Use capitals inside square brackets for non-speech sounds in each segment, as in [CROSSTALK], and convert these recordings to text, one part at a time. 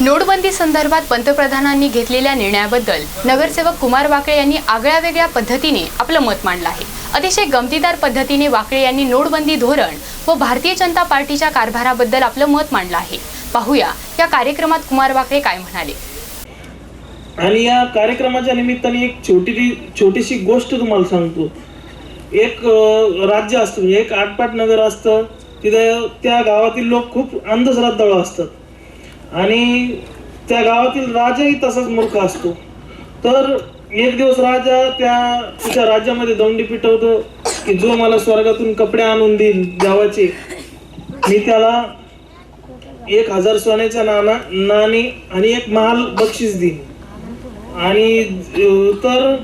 नोटबंदी संदर्भात पंतप्रधानांनी घेतलेल्या निर्णयाबद्दल नगरसेवक कुमार वाकळे यांनी आगळ्या वेगळ्या पद्धतीने आपलं मत मांडलं आहे. अतिशय गमतीदार पद्धतीने वाकळे यांनी नोटबंदी धोरण व भारतीय जनता पार्टीच्या कारभाराबद्दल आपलं मत मांडलं आहे. पाहूया या कार्यक्रमात कुमार वाकळे काय म्हणाले? आणि या कार्यक्रमाच्या निमित्ताने एक छोटी छोटीशी गोष्ट तुम्हाला सांगतो. एक राज्य असतं म्हणजे एक आटपाट नगर असतं. तिथे त्या गावातील लोक खूप अंधश्रद्धाळू असतात. आणि त्या गावातील राजाही तसाच मूर्ख असतो. तर एक दिवस राजा त्या तिच्या राज्यामध्ये दौंडी पिटवतो की जो मला स्वर्गातून कपडे आणून देईल देवाचे मी त्याला एक हजार सोन्याच्या नाना नाणी आणि एक महाल बक्षीस देईन. आणि तर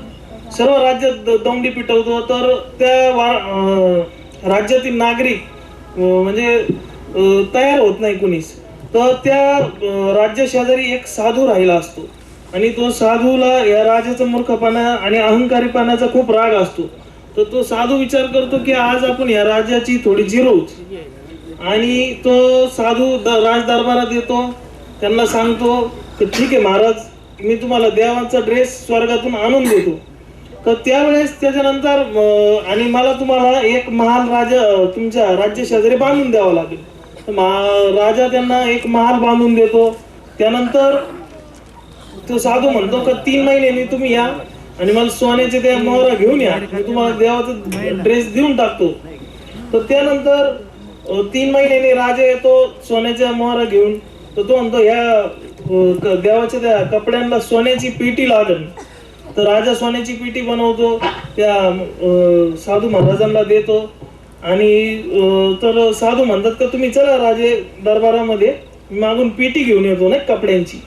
सर्व राज्यात द- दौंडी पिटवतो. तर त्या वा- राज्यातील नागरिक म्हणजे तयार होत नाही कुणीच. तर त्या राज्य शेजारी एक साधू राहिला असतो. आणि तो साधूला या राजाचा मूर्खपणा आणि अहंकारीपणाचा खूप राग असतो. तर तो साधू विचार करतो की आज आपण या राजाची थोडी जिरवूच आणि तो साधू द- राज दरबारात येतो. त्यांना सांगतो की ठीक आहे महाराज मी तुम्हाला देवांचा ड्रेस स्वर्गातून आणून देतो. तर त्यावेळेस त्याच्यानंतर आणि मला तुम्हाला एक महान राजा तुमच्या राज्य शेजारी बांधून द्यावा लागेल. राजा त्यांना एक महाल बांधून देतो. त्यानंतर तो साधू म्हणतो का तीन महिन्यांनी तुम्ही या आणि मला सोन्याचे त्या मोहरा घेऊन या. मी तुम्हाला देवाचा ड्रेस देऊन टाकतो. तर त्यानंतर तीन महिन्यांनी राजा येतो सोन्याच्या मोहरा घेऊन. तर तो म्हणतो ह्या देवाच्या त्या कपड्यांना सोन्याची पेटी लागल तर राजा सोन्याची पेटी बनवतो. त्या साधू महाराजांना देतो. आणि तर साधू म्हणतात का तुम्ही चला राजे दरबारामध्ये मागून पेटी घेऊन येतो ना कपड्यांची.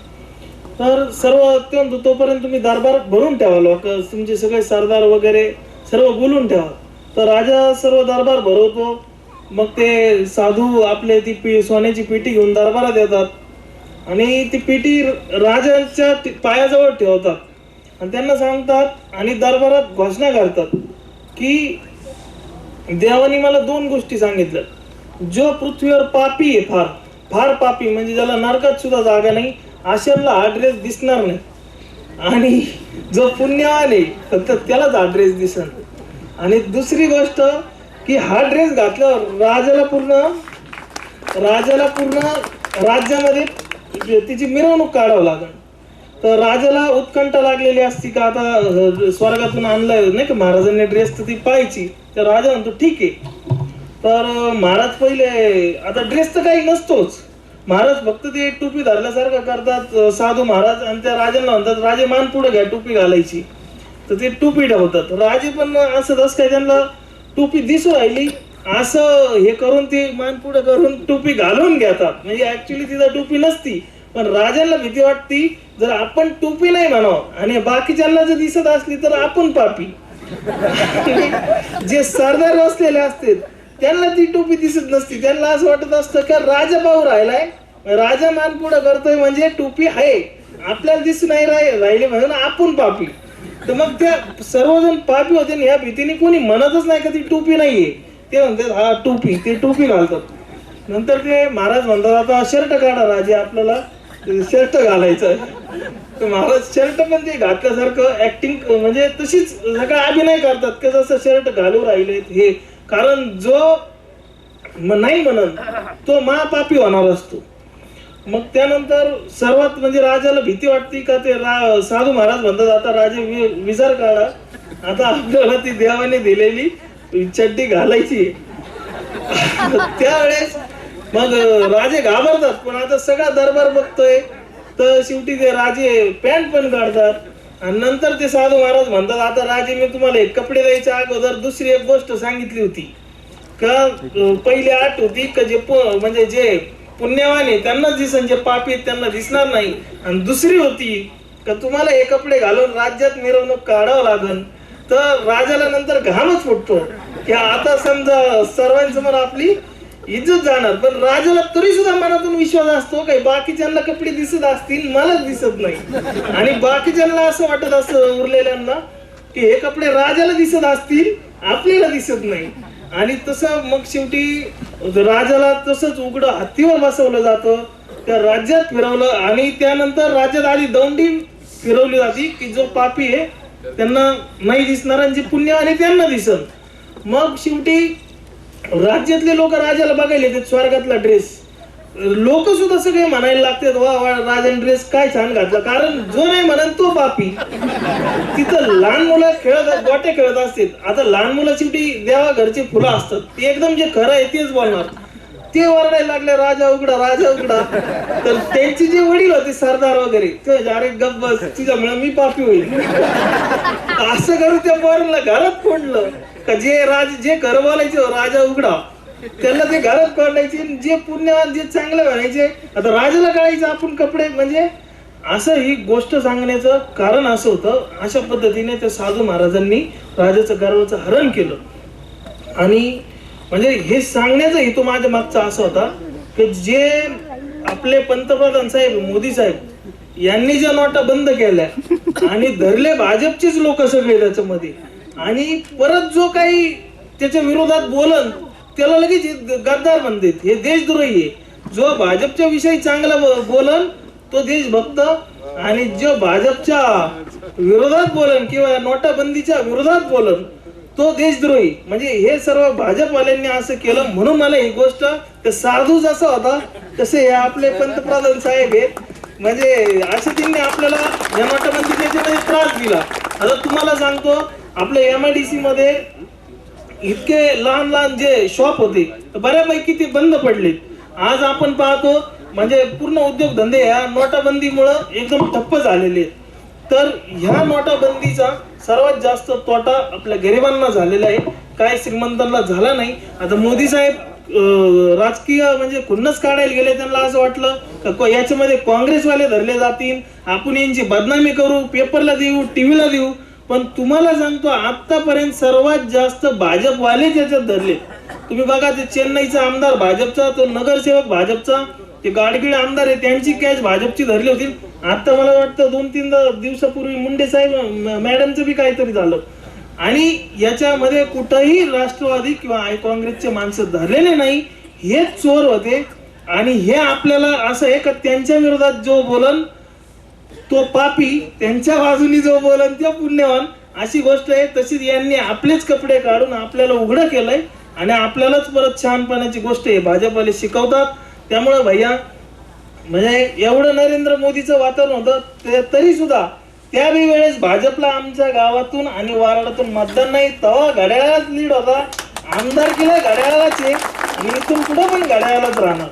तर सर्व अत्यंत तोपर्यंत तुम्ही दरबार भरून ठेवा लोक तुमचे सगळे सरदार वगैरे सर्व बोलून ठेवा. तर राजा सर्व दरबार भरवतो मग ते साधू आपले ती पी सोन्याची पेटी घेऊन दरबारात येतात. आणि ती पेटी राजाच्या पायाजवळ ठेवतात. आणि त्यांना सांगतात आणि दरबारात घोषणा करतात की देवाने मला दोन गोष्टी सांगितल्या जो पृथ्वीवर पापी आहे फार फार पापी म्हणजे ज्याला नरकात सुद्धा जागा नाही अशांना हा ड्रेस दिसणार नाही. आणि जो पुण्यवान आहे फक्त त्यालाच हा ड्रेस दिसन. आणि दुसरी गोष्ट की हा ड्रेस घातल्यावर राजाला पूर्ण राजाला पूर्ण राज्यामध्ये तिची मिरवणूक काढावं लागेल तर राजाला उत्कंठा लागलेली असती का आता स्वर्गातून आणलाय नाही का महाराजांनी ड्रेस तर ती पाहायची. तर राजा म्हणतो ठीक आहे. तर महाराज पहिले आता ड्रेस तर काही नसतोच. महाराज फक्त ते टोपी धरल्यासारखं करतात साधू महाराज आणि त्या राजांना म्हणतात राजे मान पुढे घ्या टोपी घालायची. तर ते टोपी ठेवतात राजे पण असं तस काय त्यांना टोपी दिसू राहिली असं हे करून ते मान पुढे करून टोपी घालून घेतात. म्हणजे ऍक्च्युली तिथं टोपी नसती पण राजाला भीती वाटती जर आपण टोपी नाही म्हणावं आणि बाकीच्यांना जर दिसत असली तर आपण पापी. [LAUGHS] जे सरदार बसलेले असते त्यांना ती टोपी दिसत नसती. त्यांना असं वाटत असतं का राजा भाऊ राहिलाय? राजा मान पुढे करतोय म्हणजे टोपी आहे. आपल्याला दिसून नाही राहिले म्हणून आपण पापी. तर मग त्या सर्वजण पापी होते आणि या भीतीने कोणी म्हणतच नाही का ती टोपी नाहीये. ते म्हणतात हा टोपी. ते टोपी घालतात. नंतर ते महाराज म्हणतात आता शर्ट काढा राजे आपल्याला. शर्ट घालायचं महाराज शर्ट पण ते घातल्यासारखं ऍक्टिंग म्हणजे तशीच सगळं अभिनय करतात की जसं शर्ट घालू राहिलेत हे. कारण जो नाही म्हणत तो महापापी होणार असतो. मग त्यानंतर सर्वात म्हणजे राजाला भीती वाटते का ते रा साधू महाराज म्हणतात आता राजे वि- विचार काढा. आता आपल्याला ती देवाने दिलेली चड्डी घालायची [LAUGHS] त्यावेळेस मग [LAUGHS] राजे घाबरतात पण आता सगळा दरबार बघतोय. तर शेवटी ते राजे पॅन्ट पण काढतात. आणि नंतर ते साधू महाराज म्हणतात आता राजे मी तुम्हाला एक कपडे द्यायच्या अगोदर दुसरी एक गोष्ट सांगितली होती. का पहिली आठ होती का जे म्हणजे जे पुण्यवान आहे त्यांनाच दिसन जे पापी त्यांना दिसणार नाही. आणि दुसरी होती का तुम्हाला हे कपडे घालून राज्यात मिरवणूक काढावं लागल तर राजाला नंतर घामच फुटतो. की आता समजा सर्वांसमोर आपली इज्जत जाणार पण राजाला तरी सुद्धा मनातून विश्वास असतो काही बाकीच्यांना कपडे दिसत असतील मलाच दिसत नाही. आणि बाकीच्यांना असं वाटत असतं उरलेल्यांना की हे कपडे राजाला दिसत असतील आपल्याला दिसत नाही. आणि तसं मग शेवटी राजाला तसंच उघडं हत्तीवर बसवलं जातं त्या राज्यात फिरवलं आणि त्यानंतर राज्यात आधी दौंडी फिरवली जाते की जो पापी आहे त्यांना नाही दिसणार आणि जे पुण्य आणि त्यांना दिसत मग शेवटी राज्यातले लोक राजाला बघायला येतात स्वर्गातला ड्रेस लोक सुद्धा सगळे म्हणायला लागतात वा वा राजन ड्रेस काय छान घातला. कारण जो नाही म्हणन तो पापी. तिथं लहान मुलं खेळत गोटे खेळत असतात. आता लहान मुलं शेवटी देवा घरचे फुलं असतात. ते एकदम जे खरं आहे तेच बोलणार. ते ओरडायला लागले राजा उघडा राजा उघडा. तर त्यांचे जे वडील होते सरदार वगैरे ते अरे गप्प बस तुझ्यामुळे मी पापी होईल. असं करून त्या पोरांना घरात फोडलं. का जे राज जे खरं बोलायचे हो, राजा उघडा. त्याला ते घरात काढायचे जे पुण्यवान जे चांगले म्हणायचे आता राजाला काढायचे आपण कपडे म्हणजे असं ही गोष्ट सांगण्याचं कारण असं होतं. अशा पद्धतीने त्या साधू महाराजांनी राजाचं गर्वाचं हरण केलं. आणि म्हणजे हे सांगण्याचा हेतू माझ्या मागचा असा होता की जे आपले पंतप्रधान साहेब मोदी साहेब यांनी ज्या नोटा बंद केल्या आणि धरले भाजपचेच लोक सगळे त्याच्यामध्ये. आणि परत जो काही त्याच्या विरोधात बोलन त्याला लगेच गद्दार म्हणतात. हे देशद्रोही आहे. जो भाजपच्या विषयी चांगला बोलन तो देशभक्त आणि जो भाजपच्या विरोधात बोलन किंवा नोटाबंदीच्या विरोधात बोलन तो देशद्रोही. म्हणजे हे सर्व भाजपवाल्यांनी असं केलं म्हणून मला ही गोष्ट तर साधू जसा होता तसे हे आपले पंतप्रधान साहेब आहेत म्हणजे असे त्यांनी आपल्याला या नोटाबंदीच्या त्रास दिला. आता तुम्हाला सांगतो आपल्या एम आय डी सी मध्ये इतके लहान लहान जे शॉप होते तर बऱ्यापैकी ते बंद पडले आज आपण पाहतो म्हणजे पूर्ण उद्योगधंदे ह्या नोटाबंदीमुळं एकदम ठप्प झालेले आहेत. तर ह्या नोटाबंदीचा सर्वात जास्त तोटा आपल्या गरिबांना झालेला आहे. काय श्रीमंतांना झाला नाही. आता मोदी साहेब राजकीय म्हणजे खुन्नस काढायला गेले त्यांना असं वाटलं का याच्यामध्ये काँग्रेसवाले धरले जातील. आपण यांची बदनामी करू पेपरला देऊ टीव्हीला देऊ. पण तुम्हाला सांगतो आतापर्यंत सर्वात जास्त भाजपवाले त्याच्यात धरले. तुम्ही बघा ते चेन्नईचा आमदार भाजपचा तो नगरसेवक भाजपचा ते गाडगिळ आमदार आहे त्यांची कॅच भाजपची धरली होती. आता मला वाटतं दोन तीन दिवसापूर्वी मुंडे साहेब मॅडमचं बी काहीतरी झालं. आणि याच्यामध्ये कुठंही राष्ट्रवादी किंवा आय काँग्रेसचे माणसं धरलेले नाही. हे चोर होते. आणि हे आपल्याला असं आहे का त्यांच्या विरोधात जो बोलन तो पापी त्यांच्या बाजूनी जो बोलन तो पुण्यवान अशी गोष्ट आहे तशीच यांनी आपलेच कपडे काढून आपल्याला उघडं केलंय आणि आपल्यालाच परत छानपणाची गोष्ट आहे. भाजपले शिकवतात. त्यामुळे भैया म्हणजे एवढं नरेंद्र मोदीचं वातावरण होतं ते तरी सुद्धा त्यावेळी वेळेस भाजपला आमच्या गावातून आणि वाराडातून मतदान नाही तेव्हा घड्याळाच लीड होता. आमदार केला घड्याळालाच आहे आणि इथून पुढे पण घड्याळालाच राहणार.